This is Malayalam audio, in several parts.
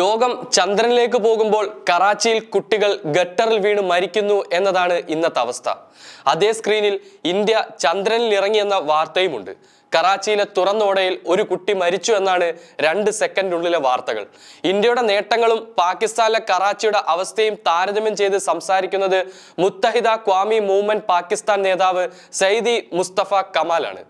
ലോകം ചന്ദ്രനിലേക്ക് പോകുമ്പോൾ കറാച്ചിയിൽ കുട്ടികൾ ഗട്ടറിൽ വീണ് മരിക്കുന്നു എന്നതാണ് ഇന്നത്തെ അവസ്ഥ. അതേ സ്ക്രീനിൽ ഇന്ത്യ ചന്ദ്രനിൽ ഇറങ്ങിയെന്ന വാർത്തയുമുണ്ട്. കറാച്ചിയിലെ തുറന്നോടയിൽ ഒരു കുട്ടി മരിച്ചു എന്നാണ് രണ്ട് സെക്കൻഡിനുള്ളിലെ വാർത്തകൾ. ഇന്ത്യയുടെ നേട്ടങ്ങളും പാകിസ്ഥാനിലെ കറാച്ചിയുടെ അവസ്ഥയും താരതമ്യം ചെയ്ത് സംസാരിക്കുന്നത് മുത്തഹിദ ക്വാമി മൂവ്മെന്റ് പാകിസ്ഥാൻ നേതാവ് സയ്യിദി മുസ്തഫ കമാലാണ്.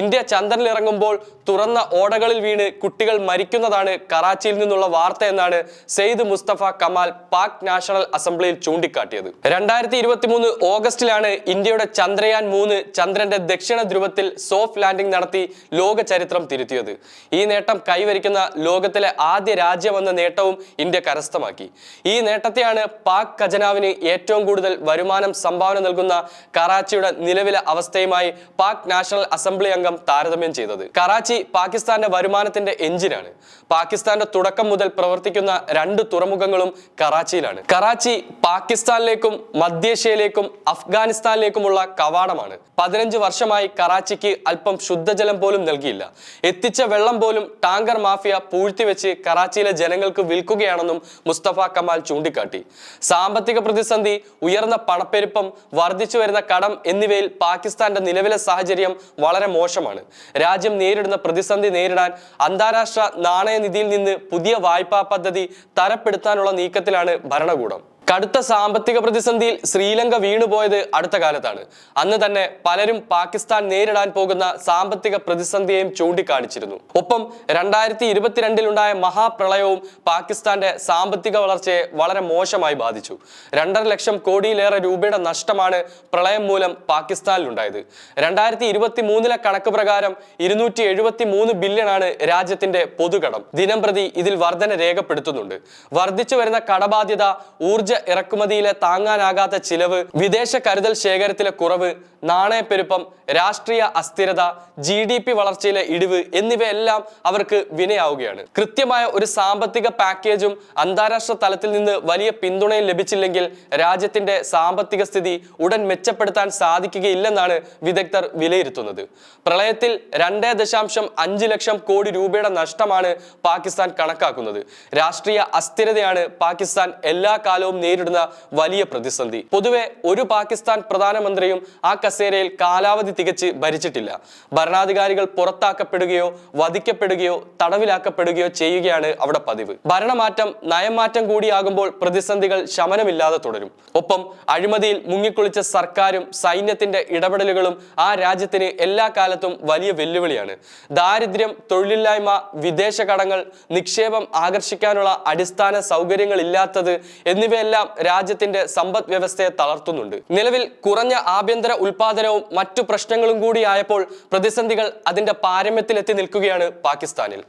ഇന്ത്യ ചന്ദ്രനിലിറങ്ങുമ്പോൾ തുറന്ന ഓടകളിൽ വീണ് കുട്ടികൾ മരിക്കുന്നതാണ് കറാച്ചിയിൽ നിന്നുള്ള വാർത്ത എന്നാണ് സെയ്ദ് മുസ്തഫ കമാൽ പാക് നാഷണൽ അസംബ്ലിയിൽ ചൂണ്ടിക്കാട്ടിയത്. രണ്ടായിരത്തി ഇരുപത്തി മൂന്ന് ഓഗസ്റ്റിലാണ് ഇന്ത്യയുടെ ചന്ദ്രയാൻ മൂന്ന് ചന്ദ്രന്റെ ദക്ഷിണ ധ്രുവത്തിൽ സോഫ്റ്റ് ലാൻഡിംഗ് നടത്തി ലോക ചരിത്രം തിരുത്തിയത്. ഈ നേട്ടം കൈവരിക്കുന്ന ലോകത്തിലെ ആദ്യ രാജ്യമെന്ന നേട്ടവും ഇന്ത്യ കരസ്ഥമാക്കി. ഈ നേട്ടത്തെയാണ് പാക് ഖജനാവിന് ഏറ്റവും കൂടുതൽ വരുമാനം സംഭാവന നൽകുന്ന കറാച്ചിയുടെ നിലവിലെ അവസ്ഥയുമായി പാക് നാഷണൽ അസംബ്ലി അംഗം താരതമ്യം ചെയ്തത്. കറാച്ചി പാകിസ്ഥാന്റെ വരുമാനത്തിന്റെ എഞ്ചിനാണ്. പാകിസ്ഥാന്റെ തുടക്കം മുതൽ പ്രവർത്തിക്കുന്ന രണ്ട് തുറമുഖങ്ങളും കറാച്ചിയിലാണ്. കറാച്ചി പാകിസ്ഥാനിലേക്കും മധ്യേഷ്യയിലേക്കും അഫ്ഗാനിസ്ഥാനിലേക്കുമുള്ള കവാടമാണ്. പതിനഞ്ച് വർഷമായി കറാച്ചിക്ക് അല്പം ശുദ്ധജലം പോലും നൽകിയില്ല. എത്തിച്ച വെള്ളം പോലും ടാങ്കർ മാഫിയ പൂഴ്ത്തിവെച്ച് കറാച്ചിയിലെ ജനങ്ങൾക്ക് വിൽക്കുകയാണെന്നും മുസ്തഫ കമാൽ ചൂണ്ടിക്കാട്ടി. സാമ്പത്തിക പ്രതിസന്ധി ഉയർന്ന പണപ്പെരുപ്പം വർദ്ധിച്ചു വരുന്ന കടം എന്നിവയിൽ പാകിസ്ഥാന്റെ നിലവിലെ സാഹചര്യം വളരെ മോശമാണ്. രാജ്യം നേരിടുന്ന പ്രതിസന്ധി നേരിടാൻ അന്താരാഷ്ട്ര നാണയനിധിയിൽ നിന്ന് പുതിയ വായ്പാ പദ്ധതി തരപ്പെടുത്താനുള്ള നീക്കത്തിലാണ് ഭരണകൂടം. കടുത്ത സാമ്പത്തിക പ്രതിസന്ധിയിൽ ശ്രീലങ്ക വീണുപോയത് അടുത്ത കാലത്താണ്. അന്ന് തന്നെ പലരും പാകിസ്ഥാൻ നേരിടാൻ പോകുന്ന സാമ്പത്തിക പ്രതിസന്ധിയെയും ചൂണ്ടിക്കാണിച്ചിരുന്നു. ഒപ്പം രണ്ടായിരത്തി ഇരുപത്തിരണ്ടിലുണ്ടായ മഹാപ്രളയവും പാകിസ്ഥാന്റെ സാമ്പത്തിക വളർച്ചയെ വളരെ മോശമായി ബാധിച്ചു. രണ്ടര ലക്ഷം കോടിയിലേറെ രൂപയുടെ നഷ്ടമാണ് പ്രളയം മൂലം പാകിസ്ഥാനിലുണ്ടായത്. രണ്ടായിരത്തി ഇരുപത്തി മൂന്നിലെ കണക്ക് പ്രകാരം ഇരുന്നൂറ്റി എഴുപത്തി മൂന്ന് ബില്യണാണ് രാജ്യത്തിന്റെ പൊതുകടം. ദിനം പ്രതി ഇതിൽ വർധന രേഖപ്പെടുത്തുന്നുണ്ട്. വർദ്ധിച്ചു വരുന്ന കടബാധ്യത ഇറക്കുമതിയിലെ താങ്ങാനാകാത്ത ചിലവ് വിദേശ കരുതൽ ശേഖരത്തിലെ കുറവ് നാണയപ്പെരുപ്പം രാഷ്ട്രീയ അസ്ഥിരത ജി ഡി പി വളർച്ചയിലെ ഇടിവ് എന്നിവയെല്ലാം അവർക്ക് വിനയാവുകയാണ്. കൃത്യമായ ഒരു സാമ്പത്തിക പാക്കേജും അന്താരാഷ്ട്ര തലത്തിൽ നിന്ന് വലിയ പിന്തുണയും ലഭിച്ചില്ലെങ്കിൽ രാജ്യത്തിന്റെ സാമ്പത്തിക സ്ഥിതി ഉടൻ മെച്ചപ്പെടുത്താൻ സാധിക്കുകയില്ലെന്നാണ് വിദഗ്ധർ വിലയിരുത്തുന്നത്. പ്രളയത്തിൽ രണ്ടേ ദശാംശം അഞ്ച് ലക്ഷം കോടി രൂപയുടെ നഷ്ടമാണ് പാകിസ്ഥാൻ കണക്കാക്കുന്നത്. രാഷ്ട്രീയ അസ്ഥിരതയാണ് പാകിസ്ഥാൻ എല്ലാ കാലവും നേരിടുന്ന വലിയ പ്രതിസന്ധി. പൊതുവെ ഒരു പാകിസ്ഥാൻ പ്രധാനമന്ത്രിയും ആ കസേരയിൽ കാലാവധി തികച്ച് ഭരിച്ചിട്ടില്ല. ഭരണാധികാരികൾ പുറത്താക്കപ്പെടുകയോ വധിക്കപ്പെടുകയോ തടവിലാക്കപ്പെടുകയോ ചെയ്യുകയാണ് അവിടെ പതിവ്. ഭരണമാറ്റം നയമാറ്റം കൂടിയാകുമ്പോൾ പ്രതിസന്ധികൾ ശമനമില്ലാതെ തുടരും. ഒപ്പം അഴിമതിയിൽ മുങ്ങിക്കുളിച്ച സർക്കാരും സൈന്യത്തിന്റെ ഇടപെടലുകളും ആ രാജ്യത്തിന് എല്ലാ കാലത്തും വലിയ വെല്ലുവിളിയാണ്. ദാരിദ്ര്യം തൊഴിലില്ലായ്മ വിദേശ കടങ്ങൾ നിക്ഷേപം ആകർഷിക്കാനുള്ള അടിസ്ഥാന സൗകര്യങ്ങൾ ഇല്ലാത്തത് എന്നിവയെല്ലാം രാജ്യത്തിന്റെ സമ്പദ് വ്യവസ്ഥയെ തളർത്തുന്നുണ്ട്. നിലവിൽ കുറഞ്ഞ ആഭ്യന്തര ഉൽപാദനവും മറ്റു പ്രശ്നങ്ങളും കൂടിയായപ്പോൾ പ്രതിസന്ധികൾ അതിന്റെ പാരമ്യത്തിലെത്തി നിൽക്കുകയാണ് പാകിസ്ഥാനിൽ.